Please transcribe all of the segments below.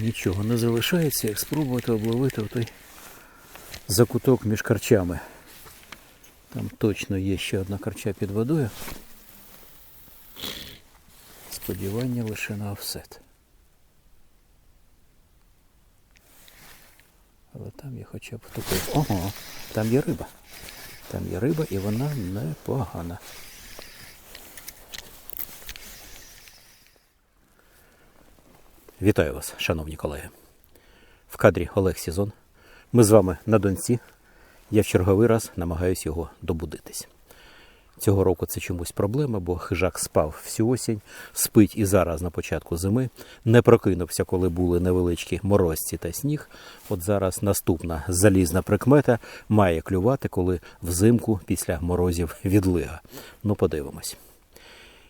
Нічого не залишається, як спробувати обловити той закуток між карчами. Там точно є ще одна карча під водою. Сподівання лише на офсет. Але там є хоча б втопив. Ого, там є риба. Там є риба і вона непогана. Вітаю вас, шановні колеги. В кадрі Олег Сізон. Ми з вами на донці. Я в черговий раз намагаюся його добудитись. Цього року це чомусь проблема, бо хижак спав всю осінь, спить і зараз на початку зими, не прокинувся, коли були невеличкі морозці та сніг. От зараз наступна залізна прикмета має клювати, коли взимку після морозів відлига. Ну, подивимось.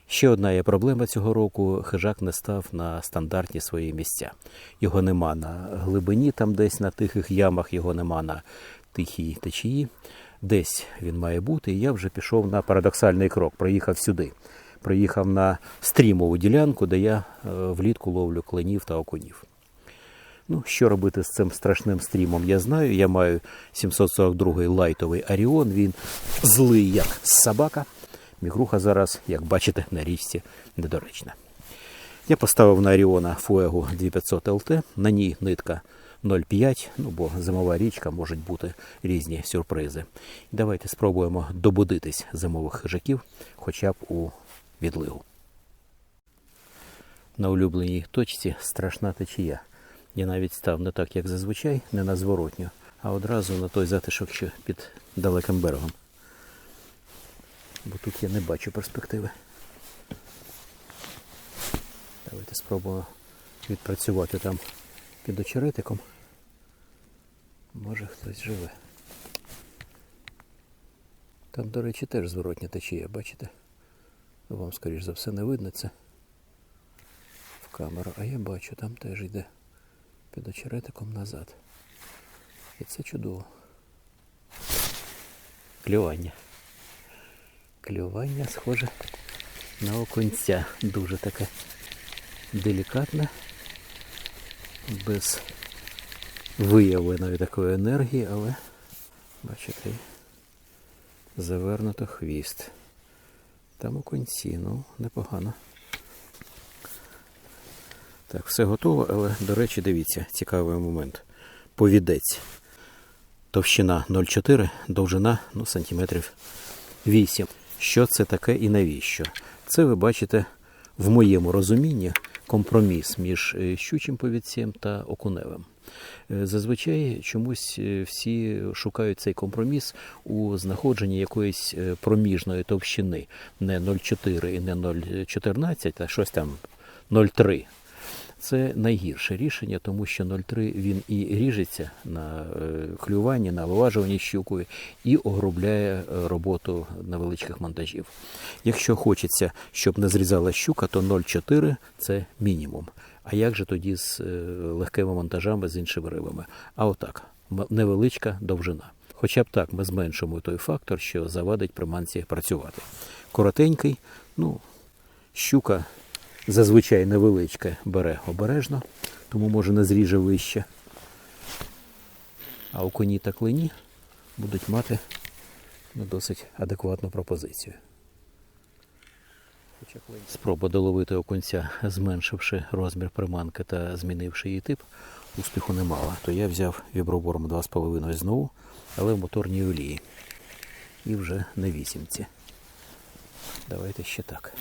Ще одна є проблема цього року. Хижак не став на стандартні свої місця. Його нема на глибині, там десь на тихих ямах, його нема на тихій течії. Десь він має бути. І я вже пішов на парадоксальний крок. Приїхав сюди. Приїхав на стрімову ділянку, де я е, влітку ловлю кленів та окунів. Ну, що робити з цим страшним стрімом, я знаю. Я маю 742-й лайтовий Аріон. Він злий, як собака. Мігруха зараз, як бачите, на річці недоречна. Я поставив на Аріона Фуегу 2500 ЛТ, на ній нитка 0,5, ну бо зимова річка можуть бути різні сюрпризи. Давайте спробуємо добудитись зимових хижаків хоча б у відлигу. На улюбленій точці страшна течія. Я навіть став не так, як зазвичай, не на зворотню, а одразу на той затишок, що під далеким берегом. Бо тут я не бачу перспективи. Давайте спробуємо відпрацювати там під очеретиком. Може хтось живе. Там, до речі, теж зворотня течія, бачите? Вам, скоріш за все, не видно це в камеру, а я бачу, там теж йде під очеретиком назад. І це чудово. Клювання. Клювання схоже на окунця. Дуже таке делікатне, без виявленої такої енергії, але бачите, завернуто хвіст. Там окунці, ну, непогано. Так, все готово, але, до речі, дивіться, цікавий момент. Повідець. Товщина 0,4, довжина ну, сантиметрів 8. Що це таке і навіщо? Це ви бачите в моєму розумінні компроміс між е, щучим повідцем та окуневим. Е, Зазвичай чомусь е, всі шукають цей компроміс у знаходженні якоїсь проміжної товщини, не 0,4 і не 0,14, а щось там 0,3. Це найгірше рішення, тому що 0,3 він і ріжеться на е, клюванні, на виважуванні щукою і огрубляє е, роботу невеличких монтажів. Якщо хочеться, щоб не зрізала щука, то 0,4 це мінімум. А як же тоді з е, легкими монтажами з іншими рибами? А отак, невеличка довжина. Хоча б так ми зменшимо той фактор, що завадить приманці працювати. Коротенький, ну, щука зазвичай невеличке бере обережно, тому може не зріже вище. А у коні та клині будуть мати ну, досить адекватну пропозицію. Спроба доловити окунця, зменшивши розмір приманки та змінивши її тип, успіху не мала. То я взяв вібробором 2,5 знову, але в моторній олії. І вже на вісімці. Давайте ще так.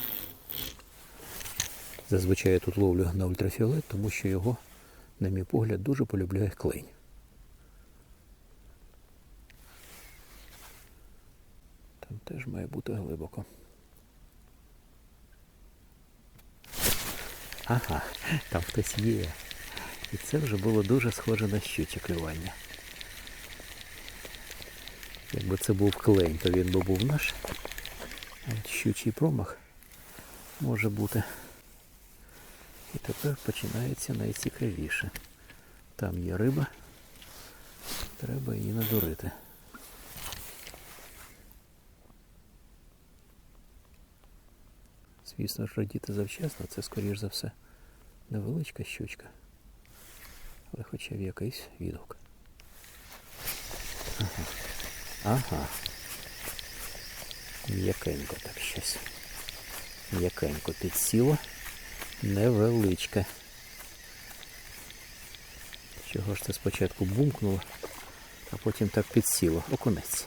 Зазвичай я тут ловлю на ультрафіолет, тому що його, на мій погляд, дуже полюбляє клень. Там теж має бути глибоко. Ага, там хтось є. І це вже було дуже схоже на щуче клювання. Якби це був клень, то він би був наш. А от щучий промах може бути. І тепер починається найцікавіше. Там є риба, треба її надурити. Звісно ж, радіти завчасно, це скоріш за все невеличка щучка. Але хоча б якийсь відгук. Ага. М'якенько так щось. М'якенько підсіло. Невеличке. Чого ж це спочатку бумкнуло, а потім так підсіло. Окунець.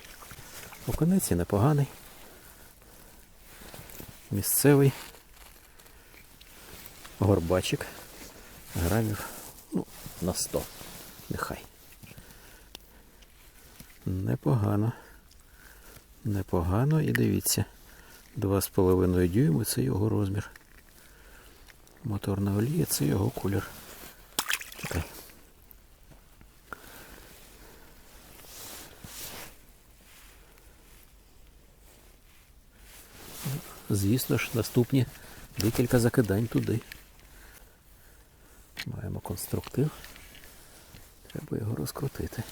Окунець і непоганий. Місцевий. Горбачик. Грамів ну, на 100. Нехай. Непогано. Непогано і дивіться. 2,5 дюйми це його розмір. Моторна олія це його колір. Чекай. Звісно ж, наступні декілька закидань туди. Маємо конструктив. Треба його розкрутити.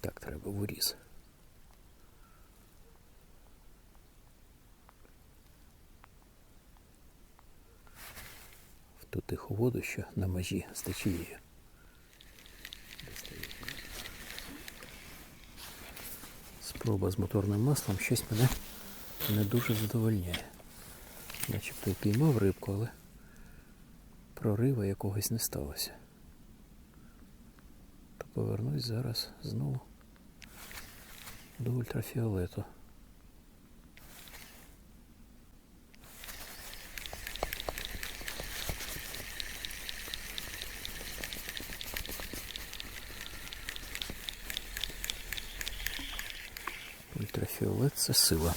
Так, треба в уріз. В ту тиху воду, що на межі з течією. Спроба з моторним маслом щось мене не дуже задовольняє. Начебто піймав рибку, але прорива якогось не сталося. То повернусь зараз знову до ультрафіолету. Ультрафіолет це сила.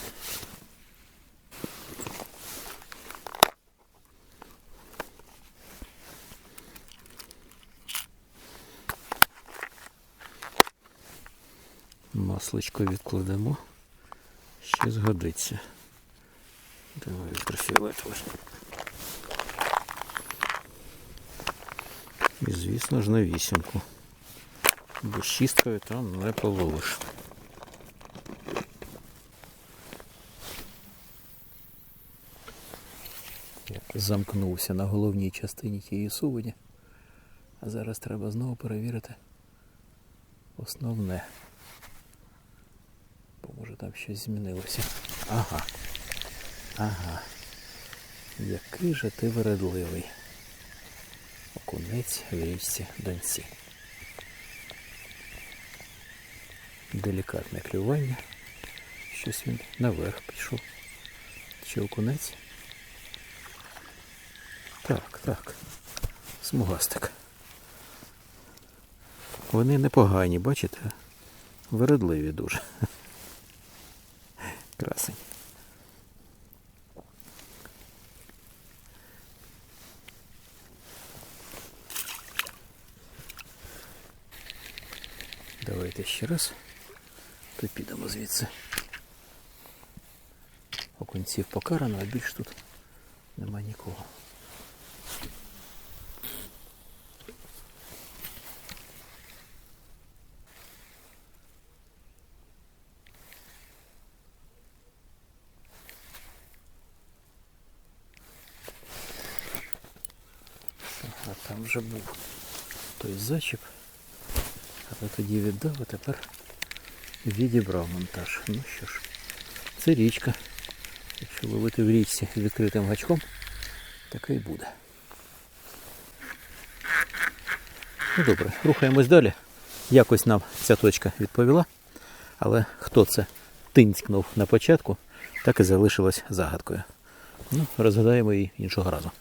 Масличко відкладемо. Ще згодиться. Давай ультрафіолет возьмемо. І звісно ж на вісімку. Бо шісткою там не половиш. Я замкнувся на головній частині тієї сувені. А зараз треба знову перевірити основне. Бо може там щось змінилося. Ага. Ага. Який же ти вередливий. Окунець в річці Донці. Делікатне клювання. Щось він наверх пішов. Чи окунець? Так, так. Смугастик. Вони непогані, бачите? Вередливі дуже. Красень. Давайте ще раз. То підемо звідси. Окунців покарано, а більш тут нема нікого. А там вже був той зачіп, але тоді віддав, а тепер відібрав монтаж. Ну що ж, це річка. Якщо ловити в річці відкритим гачком, таке і буде. Ну добре, рухаємось далі. Якось нам ця точка відповіла. Але хто це тинькнув на початку, так і залишилось загадкою. Ну, розгадаємо її іншого разу.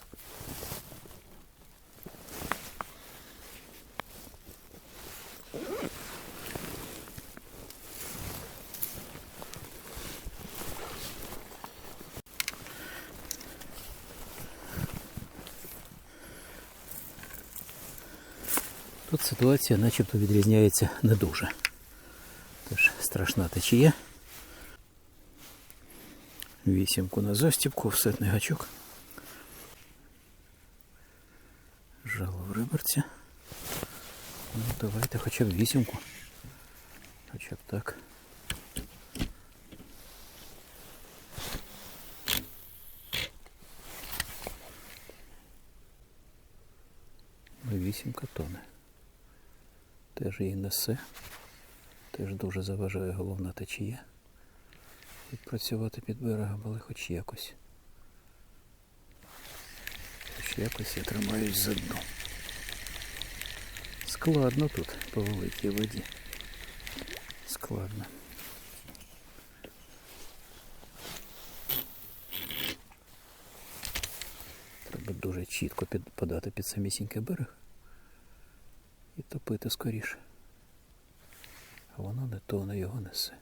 Тут ситуація начебто відрізняється не дуже. Теж страшна течія. Вісімку на застібку, офсетний гачок. Жало в риберці. Ну, давайте хоча б вісімку. Хоча б так. Ну, вісімка тоне. Теж її несе. Теж дуже заважає головна течія. Відпрацювати під берегом, але хоч якось. Хоч якось я тримаюсь за дно. Складно тут по великій воді. Складно. Треба дуже чітко під, подати під самісінький берег і топити скоріше. А воно не тоне його несе.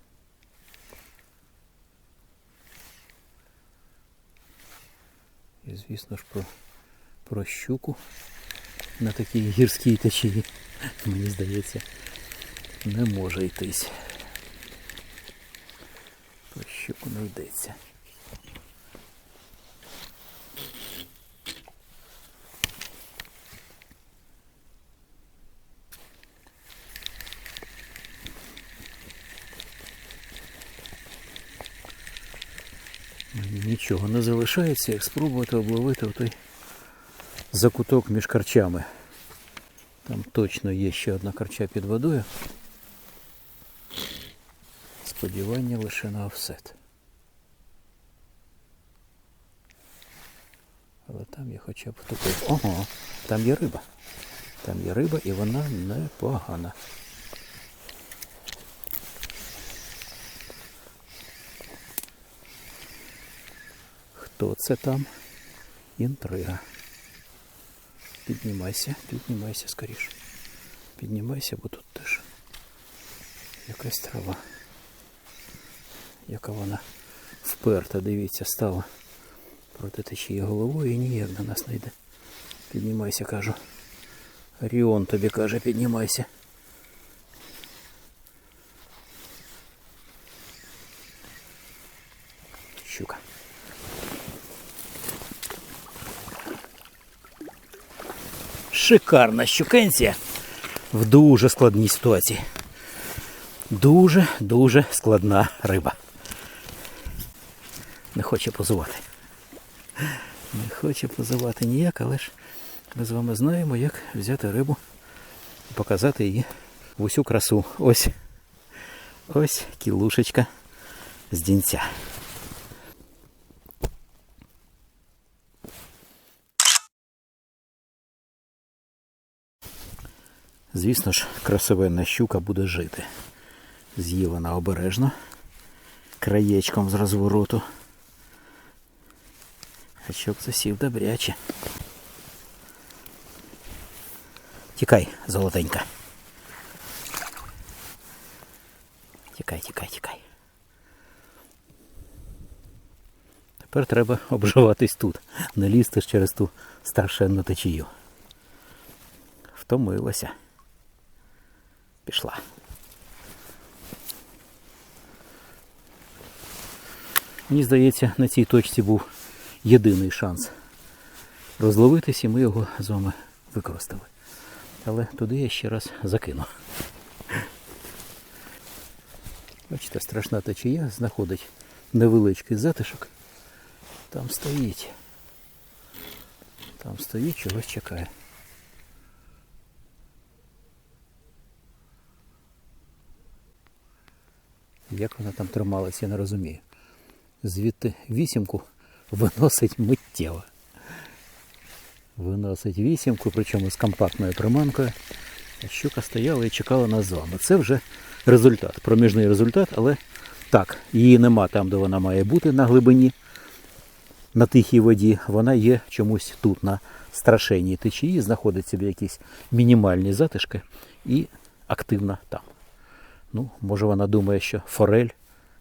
І звісно ж про, про щуку на такій гірській течії, мені здається, не може йтись. Про щуку не йдеться. Мені нічого не залишається, як спробувати обловити той закуток між карчами. Там точно є ще одна карча під водою. Сподівання лише на офсет. Але там я хоча б втопив. Ого, там є риба. Там є риба і вона непогана. Хто це там? Інтрига. Піднімайся, піднімайся скоріше. Піднімайся, бо тут теж якась трава. Яка вона вперта, дивіться, стала проти течії головою і ніяк до нас не йде. Піднімайся, кажу. Оріон тобі каже, піднімайся. Щука. Шикарна щукенція в дуже складній ситуації. Дуже-дуже складна риба. Не хоче позувати. Не хоче позувати ніяк, але ж ми з вами знаємо, як взяти рибу і показати її в усю красу. Ось. Ось кілушечка з дінця. Звісно ж, красивенна щука буде жити. З'їла обережно, краєчком з розвороту. А щоб засів добряче. Тікай, золотенька. Тікай, тікай, тікай. Тепер треба обживатись тут, не лізти через ту страшенну течію. Втомилася. Пішла. Мені здається, на цій точці був єдиний шанс розловитись, і ми його з вами використали. Але туди я ще раз закину. Бачите, страшна течія знаходить невеличкий затишок. Там стоїть. Там стоїть, чогось чекає. Як вона там трималась, я не розумію. Звідти вісімку виносить миттєво. Виносить вісімку, причому з компактною приманкою. Щука стояла і чекала нас з вами. Це вже результат, проміжний результат, але так, її нема там, де вона має бути на глибині, на тихій воді. Вона є чомусь тут, на страшенній течії, знаходить собі якісь мінімальні затишки і активна там. Ну, може вона думає, що форель?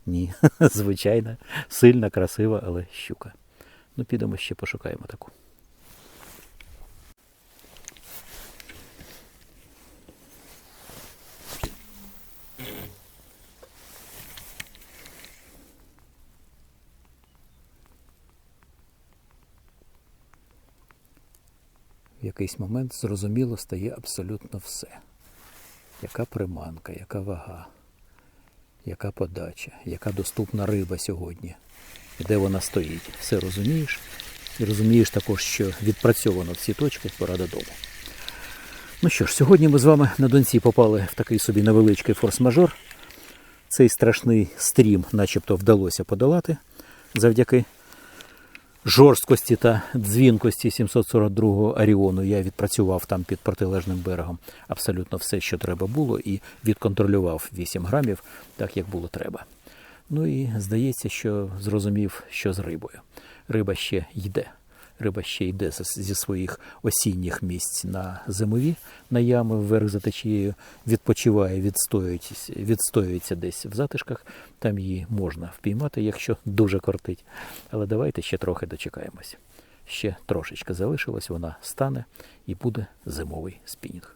Ні, звичайна, сильна, красива, але щука. Ну, підемо ще пошукаємо таку. В якийсь момент зрозуміло стає абсолютно все. Яка приманка, яка вага, яка подача, яка доступна риба сьогодні, і де вона стоїть. Все розумієш. І розумієш також, що відпрацьовано всі точки, пора додому. Ну що ж, сьогодні ми з вами на Донці попали в такий собі невеличкий форс-мажор. Цей страшний стрім начебто вдалося подолати завдяки жорсткості та дзвінкості 742-го Аріону. Я відпрацював там під протилежним берегом абсолютно все, що треба було, і відконтролював 8 грамів, так як було треба. Ну і здається, що зрозумів, що з рибою. Риба ще йде. Риба ще йде зі своїх осінніх місць на зимові, на ями вверх за течією, відпочиває, відстоюється, відстоюється десь в затишках. Там її можна впіймати, якщо дуже кортить. Але давайте ще трохи дочекаємося. Ще трошечки залишилось, вона стане і буде зимовий спінінг.